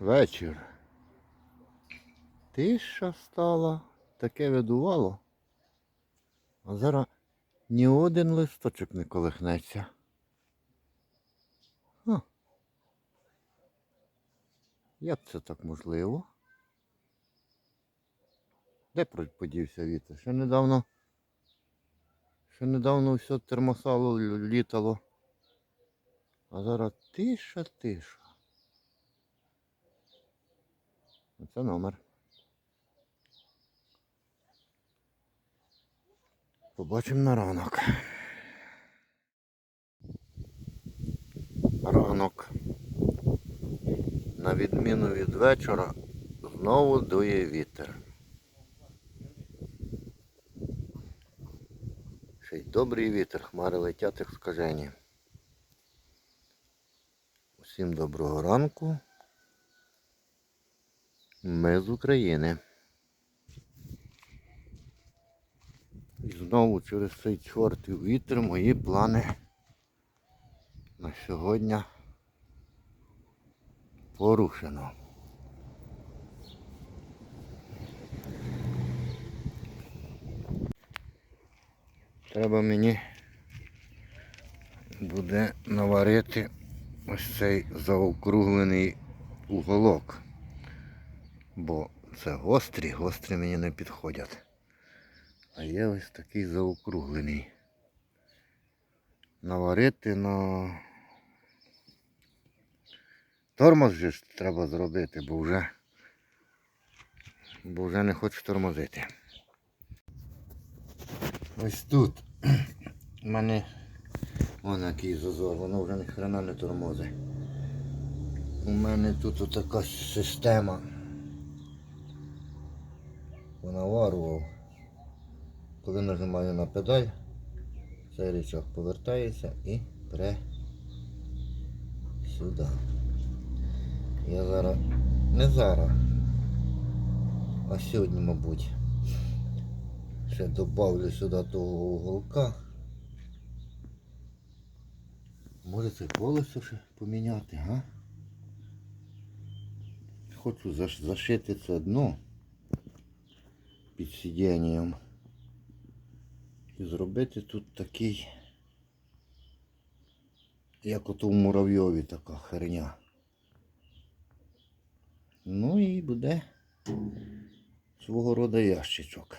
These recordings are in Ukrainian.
вечір. Тиша стала, таке видувало. А зараз ні один листочок не колихнеться. Ха. Як це так можливо? Де подівся вітер? Ще недавно. Ще недавно все термосало літало. А зараз тиша, тиша. Оце номер. Побачимо на ранок. Ранок. На відміну від вечора знову дує вітер. Ще й добрий вітер, хмари летять як скажені. Усім доброго ранку. Ми з України. І знову через цей чортий вітер мої плани на сьогодні порушено. Треба мені буде наварити ось цей заокруглений уголок. Бо це гострі, гострі мені не підходять. А є ось такий заокруглений. Наварити на тормоз же ж треба зробити, бо вже, бо вже не хочу тормозити. Ось тут у мене вон який зазор, воно вже ні хрена не тормозить. У мене тут така система. Понаварував. Коли нажимаю на педаль, цей рычаг повертається і пре сюди. Я зараз, не зараз, а сьогодні, мабуть, ще добавлю сюди того уголка. Може це колесо ще поміняти, га? Хочу заш- зашити це дно під сидінням. І зробити тут такий, як ото в муравйові така херня. Ну і буде свого роду ящичок.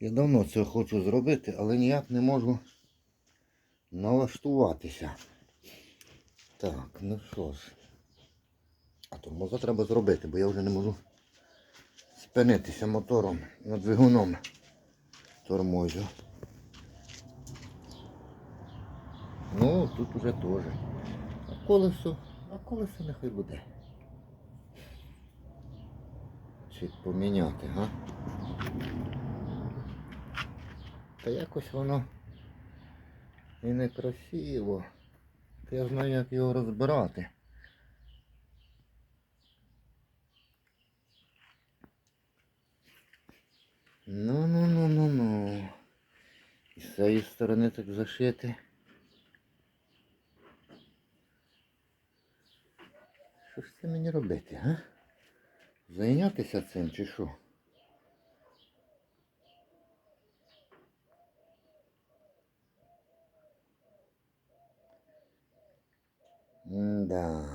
Я давно це хочу зробити, але ніяк не можу налаштуватися. Так, ну що ж. А тормоза треба зробити, бо я вже не можу спинитися мотором над двигуном тормозю. Ну, тут уже теж. А колесо, а колесо нехай буде. Чи поміняти, га? Та якось воно і некрасиво. Та я знаю, як його розбирати. Ну, ну, ну, ну, ну. І з цієї сторони так зашити. Що ж це мені робити, га? Зайнятися цим чи що? Да.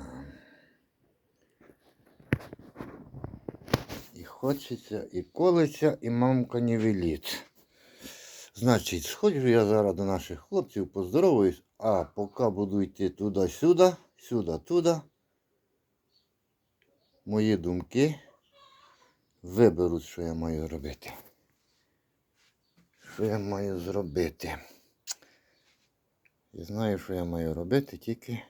І хочеться, і колеться, і мамка не велить. Значить, сходжу я зараз до наших хлопців, поздороваюсь, а поки буду йти туди-сюди, сюди-туди, мої думки виберуть, що я маю робити. Що я маю зробити? Я знаю, що я маю робити, тільки.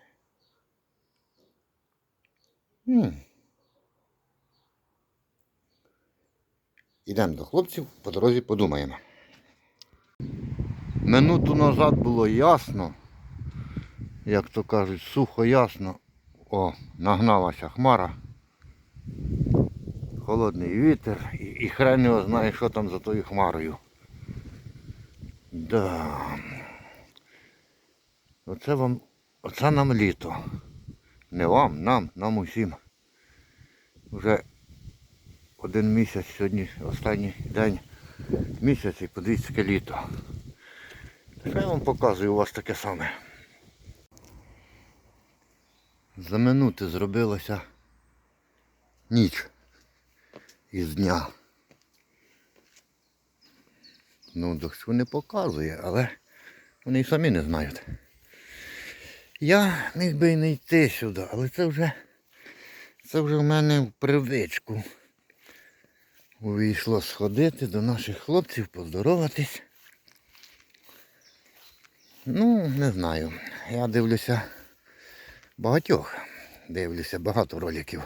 Хм. Ідемо до хлопців, по дорозі подумаємо. Минуту назад було ясно, як то кажуть, сухо ясно. О, нагналася хмара. Холодний вітер і, і хрен його знає, що там за тою хмарою. Да. Оце вам, оце нам літо. Не вам, нам, нам усім. Вже один місяць сьогодні, останній день місяць і подивіться яке літо. Я вам показую у вас таке саме. За минути зробилася ніч із дня. Ну, дощу не показує, але вони й самі не знають. Я міг би і не йти сюди, але це вже це вже в мене в привичку. Увійшло сходити до наших хлопців, поздороватись. Ну, не знаю. Я дивлюся багатьох. Дивлюся багато роликів.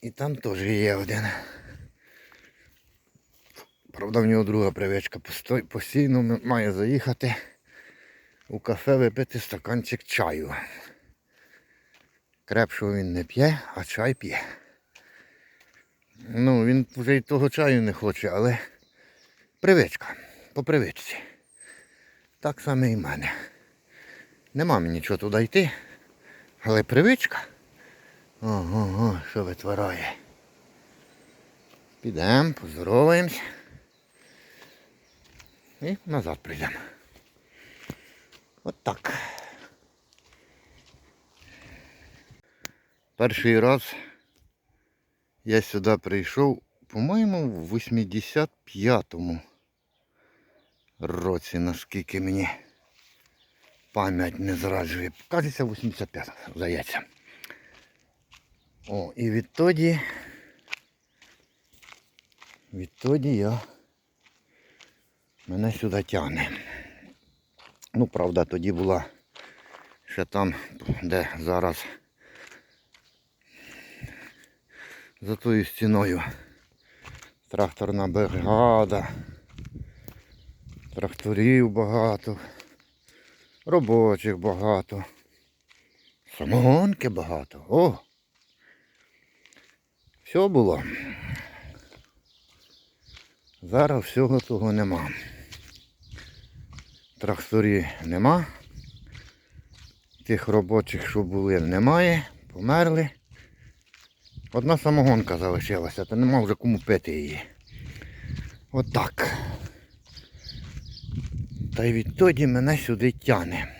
І там теж є один. Правда, в нього друга привичка. Постійно має заїхати у кафе випити стаканчик чаю. Крепшого він не п'є, а чай п'є. Ну, він вже й того чаю не хоче, але привичка. По привичці. Так само і в мене. Нема мені нічого туди йти, але привичка. Ого, що витворяє. Підемо, поздороваємось. І назад прийдемо. От так. Перший раз я сюди прийшов, по-моєму, в 85-му році, наскільки мені пам'ять не зраджує. Кажеться, 85, здається. О, і відтоді, відтоді я мене сюди тягне. Ну, правда, тоді була ще там, де зараз за тою стіною тракторна бригада, тракторів багато, робочих багато, самогонки багато. О! Все було. Зараз всього того нема. Тракторів нема. Тих робочих, що були, немає. Померли. Одна самогонка залишилася, то нема вже кому пити її. Отак. Та й відтоді мене сюди тяне.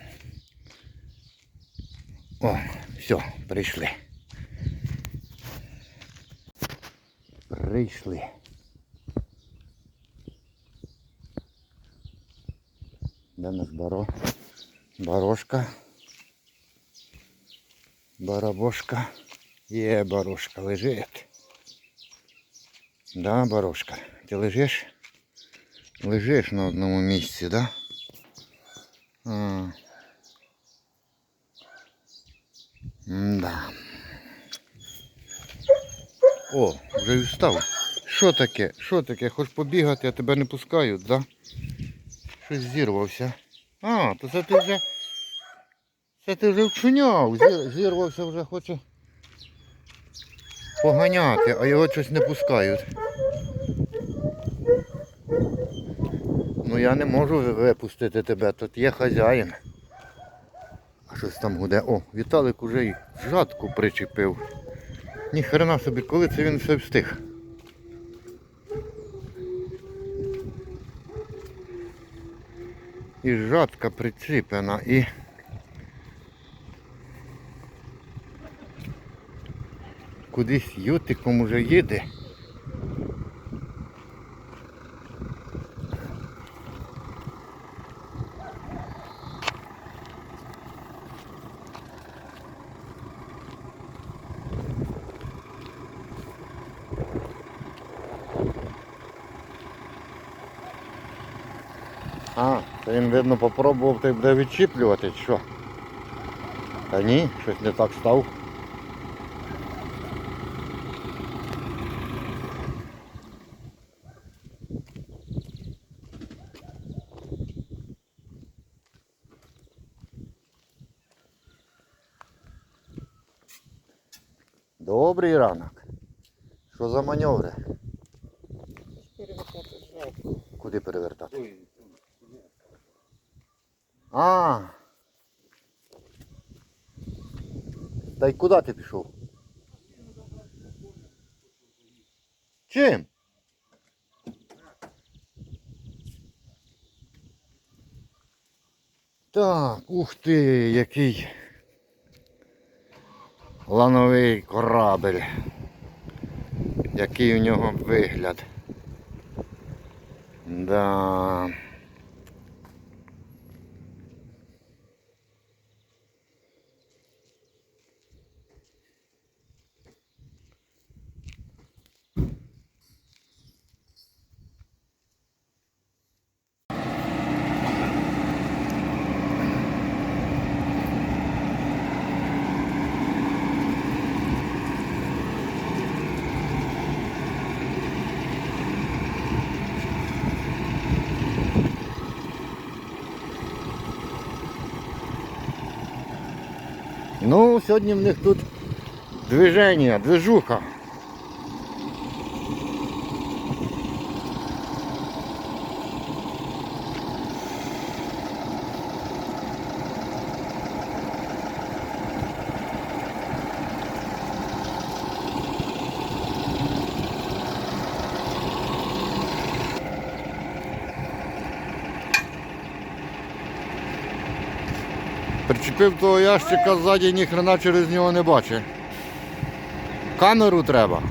О, все, прийшли. Прийшли. Де наш баро? Барошка. Барабошка. Є барошка, лежить. Да, барошка. Ти лежиш? Лежиш на одному місці, да? А. Да. О, вже й встав. Що таке? Що таке? Хочеш побігати, а тебе не пускають, да? Щось зірвався. А, то це ти вже. Це ти вже вчуняв. Зірвався вже хоче поганяти, а його щось не пускають. Ну я не можу випустити тебе, тут є хазяїн. А щось там гуде. О, Віталик уже й жатку причепив. Ні хрена собі, коли це він все встиг. І жатка причеплена і. Кудись ютиком уже їде. А, це він, видно, попробував ти буде відчіплювати, що? Та ні, щось не так став. Добрий ранок. Що за маневри? Перевертати жатку. Куди перевертати? Ой, А. Та й куди ти пішов? Чим? Так, ух ти, який лановий корабель. Який у нього вигляд. Да. Ну, сьогодні в них тут движення, движуха. Причепив того ящика ззаді, ніхрена через нього не бачить. Камеру треба.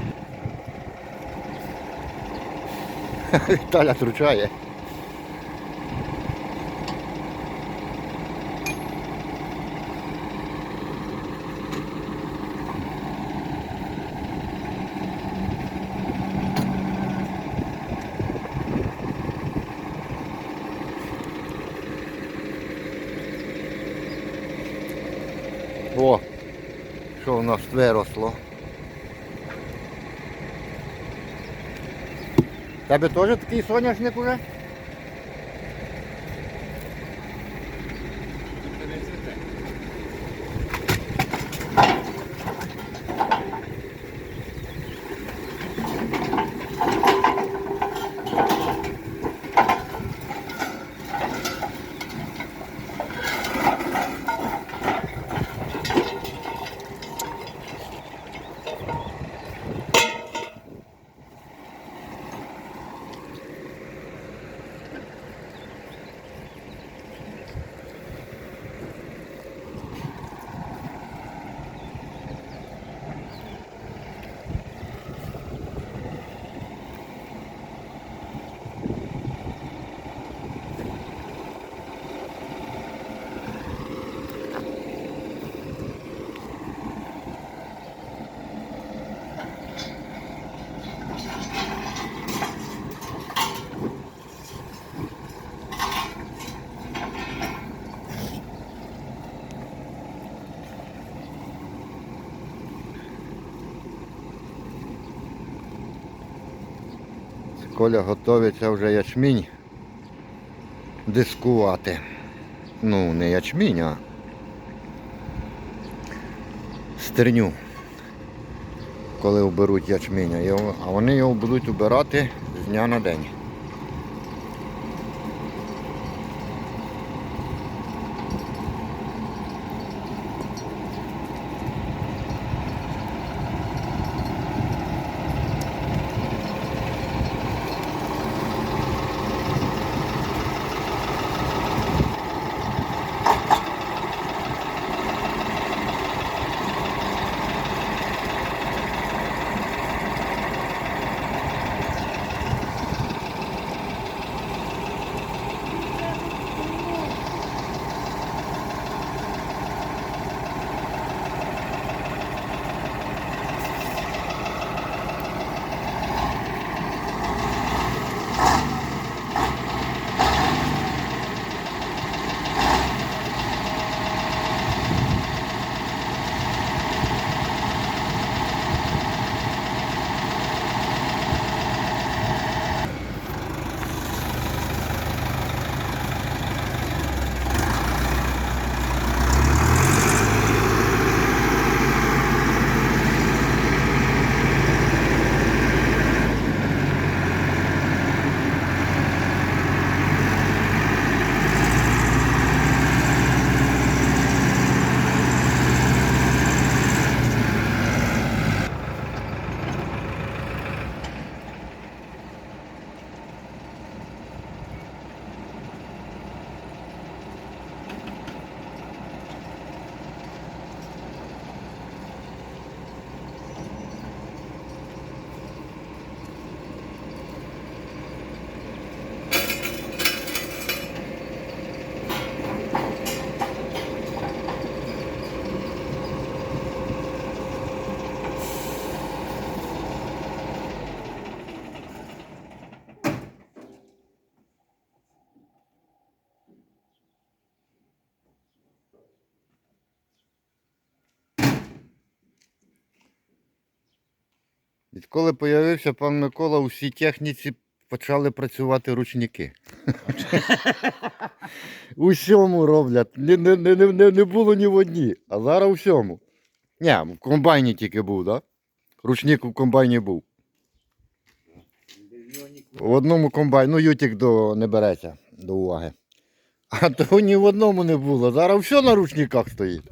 Віталя тручає. О, що в нас виросло. Тебе теж такий соняшник уже? Коля готується вже ячмінь дискувати. Ну, не ячмінь, а стерню. Коли оберуть ячмінь, а вони його будуть убирати з дня на день. Відколи появився пан Микола, у всій техніці почали працювати ручники. У всьому роблять. Не, не, не, не, не було ні в одній, а зараз у всьому. Ні, в комбайні тільки був, так? Да? Ручник у комбайні був. В одному комбайні, ну ютик до, не береться до уваги. А того ні в одному не було. Зараз все на ручниках стоїть.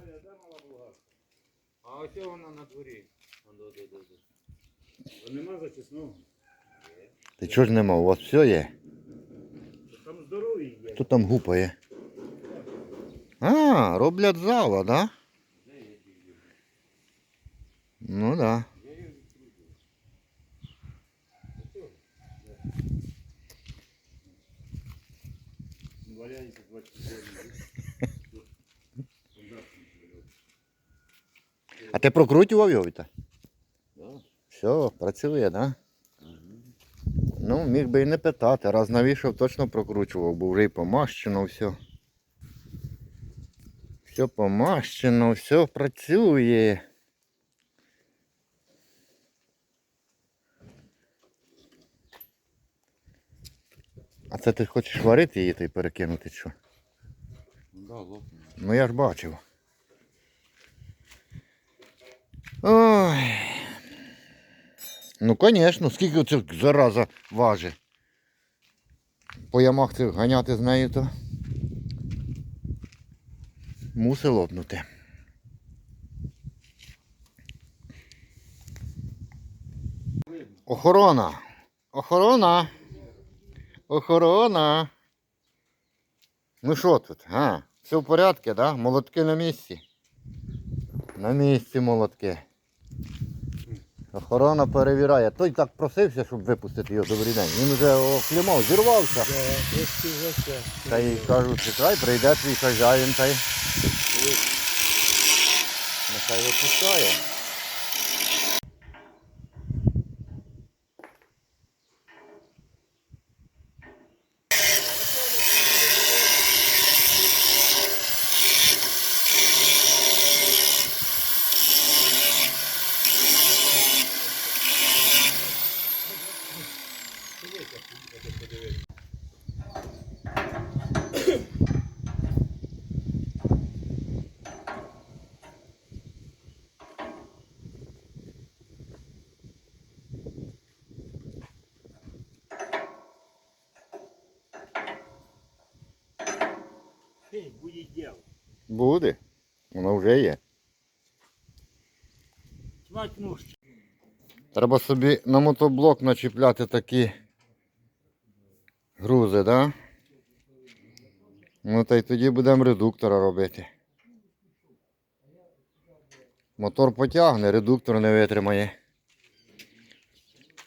А ось вона на дворі. А нема зачисного. Ти чого ж нема? У вас все є? Там здоровий є. Хто там гупає? А, роблять зала, да? Ну да. Валяється 24. А ти прокручував його? Віта? Все, працює, да? Ну, міг би і не питати, раз навішав, точно прокручував, бо вже і помащено все. Все помащено, все працює. А це ти хочеш варити її та й перекинути що? Да, лопне. Ну я ж бачив. Ой. Ну, звісно, скільки це зараза важить. По ямах цих ганяти з нею, то мусить лопнути. Охорона. Охорона. Охорона. Ну що тут? А, все в порядку, да? Молотки на місці. На місці молотки. Охорона перевіряє. Той так просився, щоб випустити його добрий день. Він вже оклімав, зірвався. Та й кажу, чекай, прийде твій хазяїн та й. Нехай випускає. Фей, буде діло. Буде. Воно вже є. Треба собі на мотоблок начіпляти такі грузи, да? Ну та й тоді будемо редуктора робити. Мотор потягне, редуктор не витримає.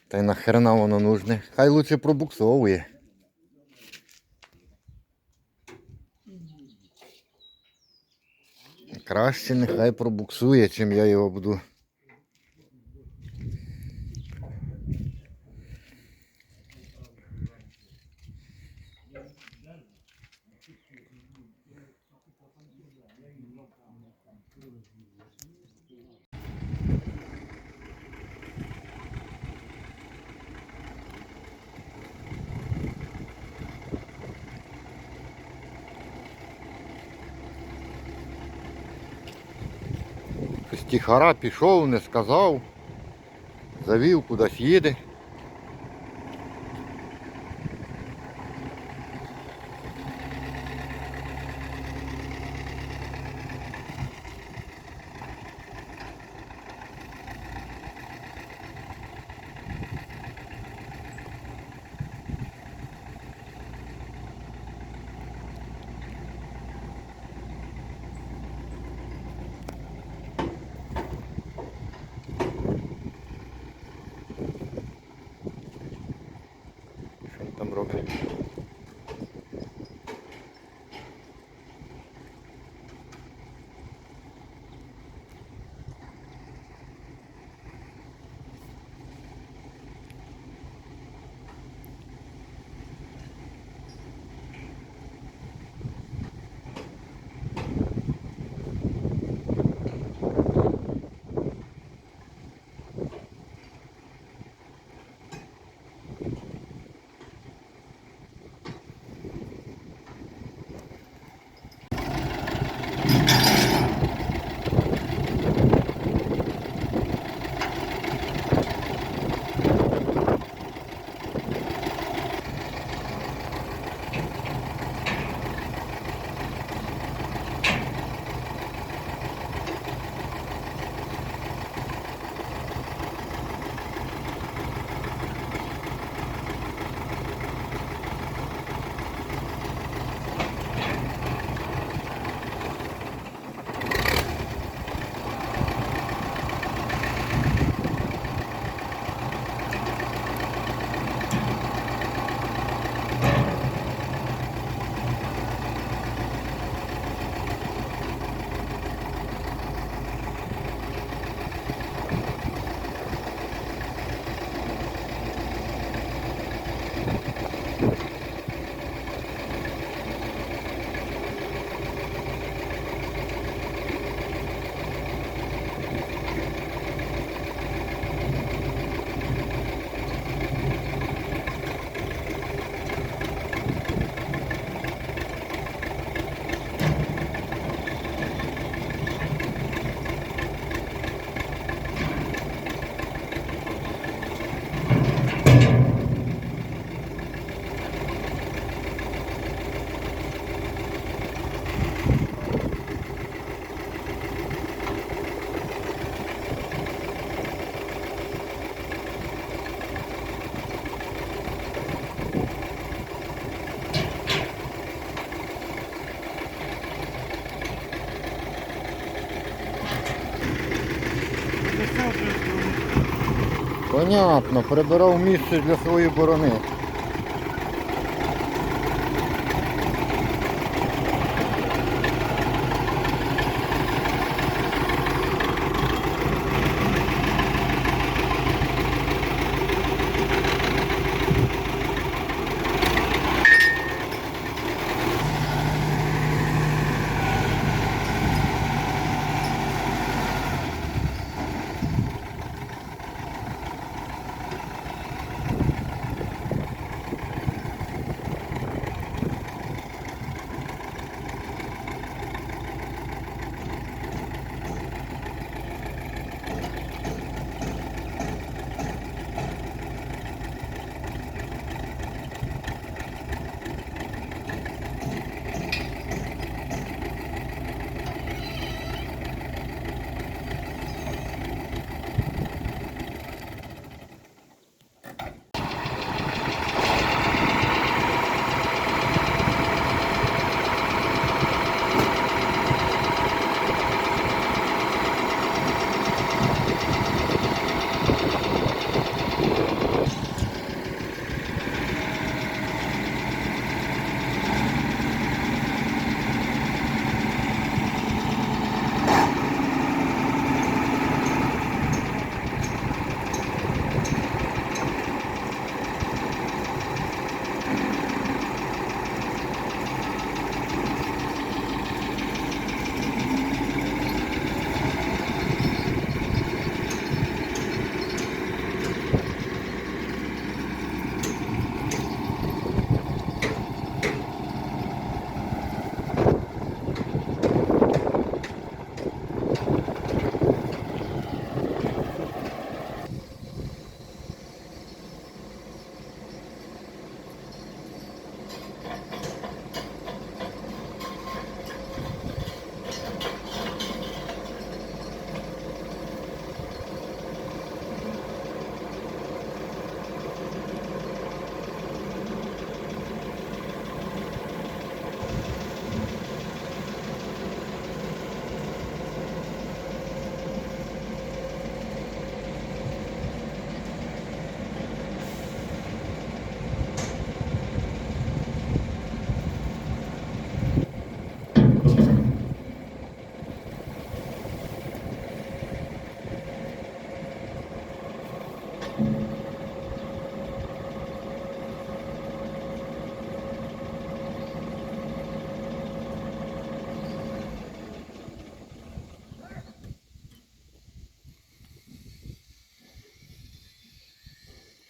Та й нахрена воно нужне. Хай лучше пробуксовує. Краще нехай пробуксує, чим я його буду. Стіхара пішов, не сказав, завів кудись їде. Понятно, прибирав місце для своєї борони.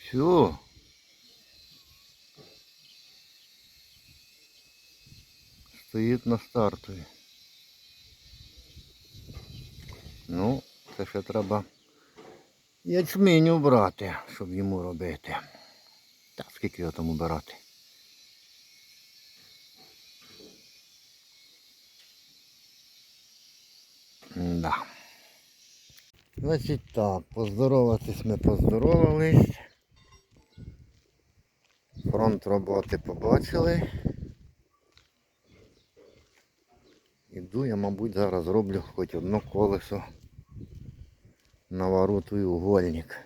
Все. Стоїть на стартові. Ну, це ще треба ячменю брати, щоб йому робити. Та скільки його там убирати? Да. Значить так, поздороватись ми поздоровались. Фронт роботи побачили. Іду я, мабуть, зараз зроблю хоч одно колесо. на вороту і угольник.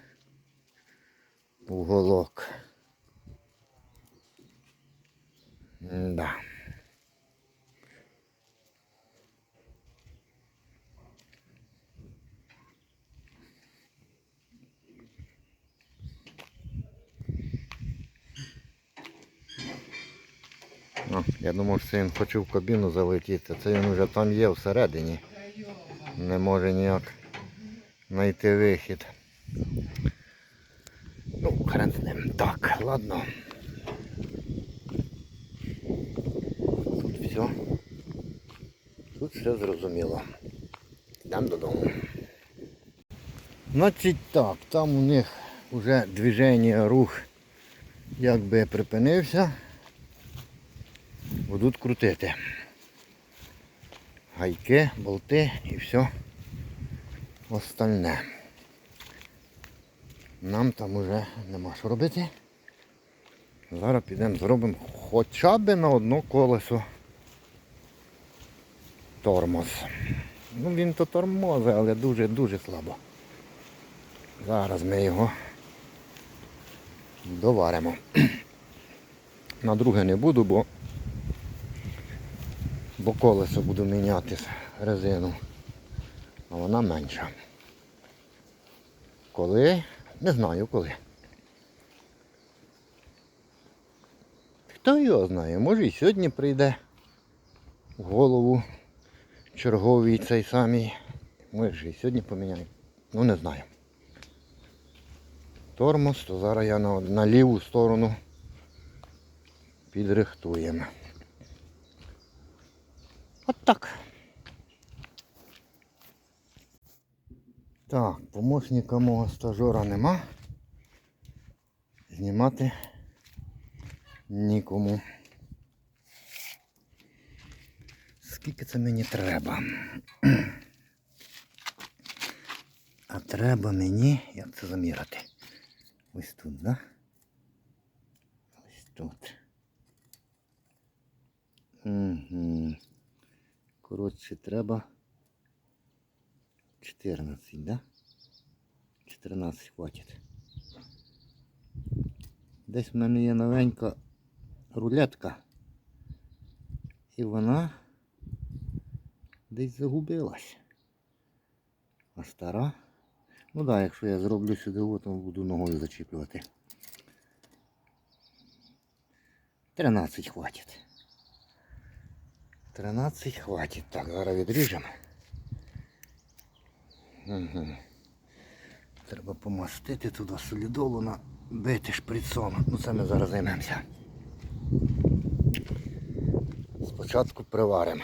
Уголок. Да. Ну, я думав, що він хоче в кабіну залетіти. Це він вже там є всередині. Не може ніяк знайти вихід. Ну, хрен з ним. Так, ладно. Тут все. Тут все зрозуміло. Йдемо додому. Значить так, там у них вже движення, рух якби припинився будуть крутити. Гайки, болти і все остальне. Нам там уже нема що робити. Зараз підемо зробимо хоча б на одно колесо тормоз. Ну він то тормози, але дуже-дуже слабо. Зараз ми його доваримо. На друге не буду, бо, бо колесо буду міняти резину. А вона менша. Коли? Не знаю коли. Хто його знає, може і сьогодні прийде в голову черговий цей самий. Може і сьогодні поміняємо. Ну не знаю. Тормоз, то зараз я на, на ліву сторону підрихтуємо. От так. Так, помощника мого стажера нема. Знімати нікому. Скільки це мені треба? А треба мені, як це заміряти? Ось тут, да? Ось тут. Угу. Коротше, треба 14, да? 14 хватить. Десь в мене є новенька рулетка. І вона десь загубилась. А стара. Ну так, якщо я зроблю сюди, то буду ногою зачіплювати. 13 хватить. 13 хватить. Так, зараз відріжемо. Угу. Треба помастити туди солідолу набити шприцом. Ну це ми зараз займемося. Спочатку приваримо.